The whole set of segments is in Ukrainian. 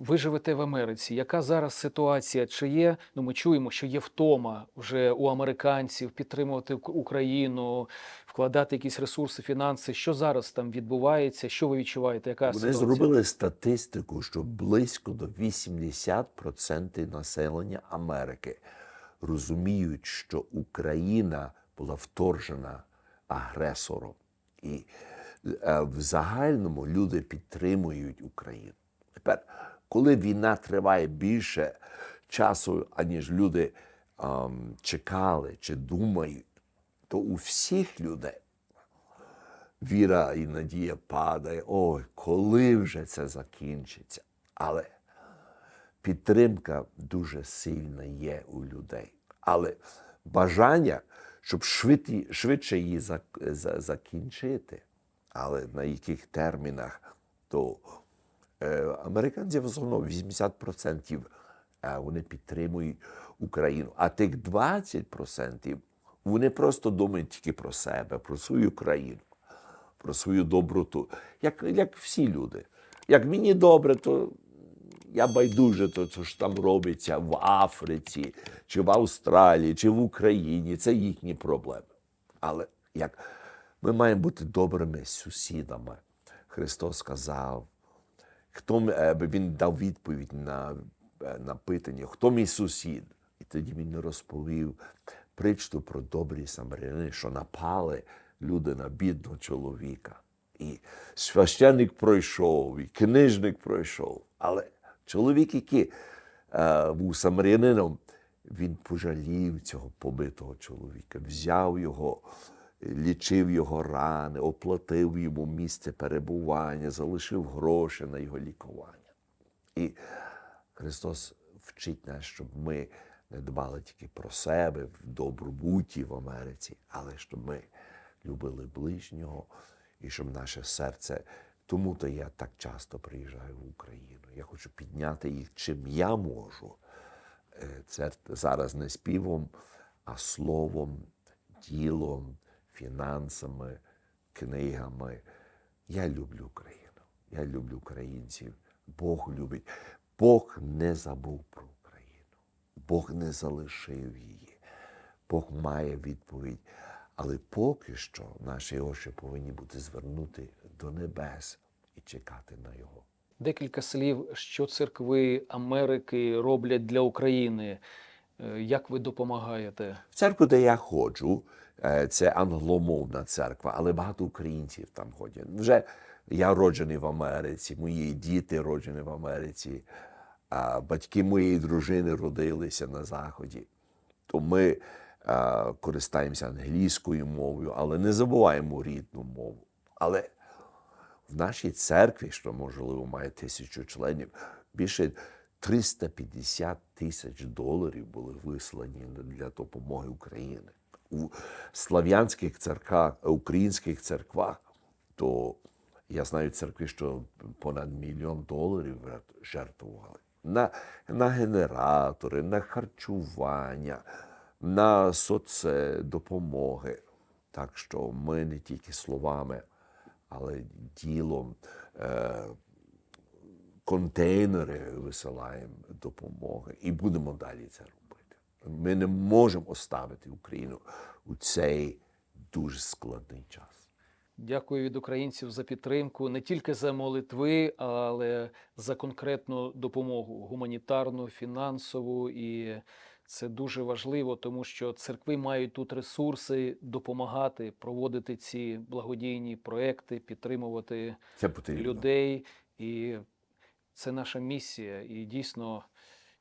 Ви живете в Америці. Яка зараз ситуація? Чи є? Ну, ми чуємо, що є втома вже у американців підтримувати Україну, вкладати якісь ресурси, фінанси. Що зараз там відбувається? Що ви відчуваєте? Яка Вони ситуація? зробили статистику, що близько до 80% населення Америки розуміють, що Україна була вторжена агресором. І е, в загальному люди підтримують Україну. Тепер, коли війна триває більше часу, аніж люди ем, чекали чи думають, то у всіх людей віра і надія падає. Ой, коли вже це закінчиться? Але підтримка дуже сильна є у людей. Але бажання, щоб швидше її закінчити, але на яких термінах, то е, американці в основному 80% е, вони підтримують Україну, а тих 20% вони просто думають тільки про себе, про свою країну, про свою доброту, як, як всі люди. Як мені добре, то я байдуже, то, що там робиться в Африці, чи в Австралії, чи в Україні. Це їхні проблеми. Але як ми маємо бути добрими сусідами. Христос сказав, хто е, він дав відповідь на, е, на питання, хто мій сусід? І тоді він розповів притчу про добрі самаряни, що напали люди на бідного чоловіка. І священник пройшов, і книжник пройшов. Але чоловік, який е, був самарянином, він пожалів цього побитого чоловіка, взяв його, лічив його рани, оплатив йому місце перебування, залишив гроші на його лікування. І Христос вчить нас, щоб ми не дбали тільки про себе в добробуті в Америці, але щоб ми любили ближнього і щоб наше серце. Тому то я так часто приїжджаю в Україну. Я хочу підняти їх, чим я можу. Е, Це зараз не співом, а словом, ділом, фінансами, книгами. Я люблю Україну. Я люблю українців. Бог любить. Бог не забув про Україну. Бог не залишив її. Бог має відповідь. Але поки що наші очі повинні бути звернуті до небес і чекати на його. Декілька слів, що церкви Америки роблять для України. Е, Як ви допомагаєте? В церкву, де я ходжу, це англомовна церква, але багато українців там ходять. Вже я роджений в Америці, мої діти роджені в Америці, батьки моєї дружини родилися на Заході. То ми е, користаємося англійською мовою, але не забуваємо рідну мову. Але в нашій церкві, що можливо має тисячу членів, більше 350 тисяч доларів були вислані для допомоги Україні. Слав'янських церквах, українських церквах, то я знаю церкви, що понад мільйон доларів жертвували на, на генератори, на харчування, на соцдопомоги. Так що ми не тільки словами, але ділом е, контейнери висилаємо допомоги і будемо далі це робити. Ми не можемо оставити Україну у цей дуже складний час. Дякую від українців за підтримку не тільки за молитви, але за конкретну допомогу гуманітарну, фінансову. І це дуже важливо, тому що церкви мають тут ресурси допомагати проводити ці благодійні проекти, підтримувати Це людей. І це наша місія. І дійсно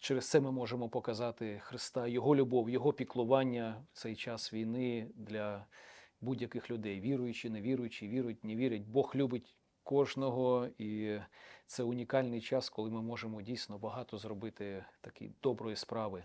через це ми можемо показати Христа, Його любов, Його піклування в цей час війни для будь-яких людей, віруючі, невіруючі, вірують, не вірять. Бог любить кожного, і це унікальний час, коли ми можемо дійсно багато зробити такі доброї справи.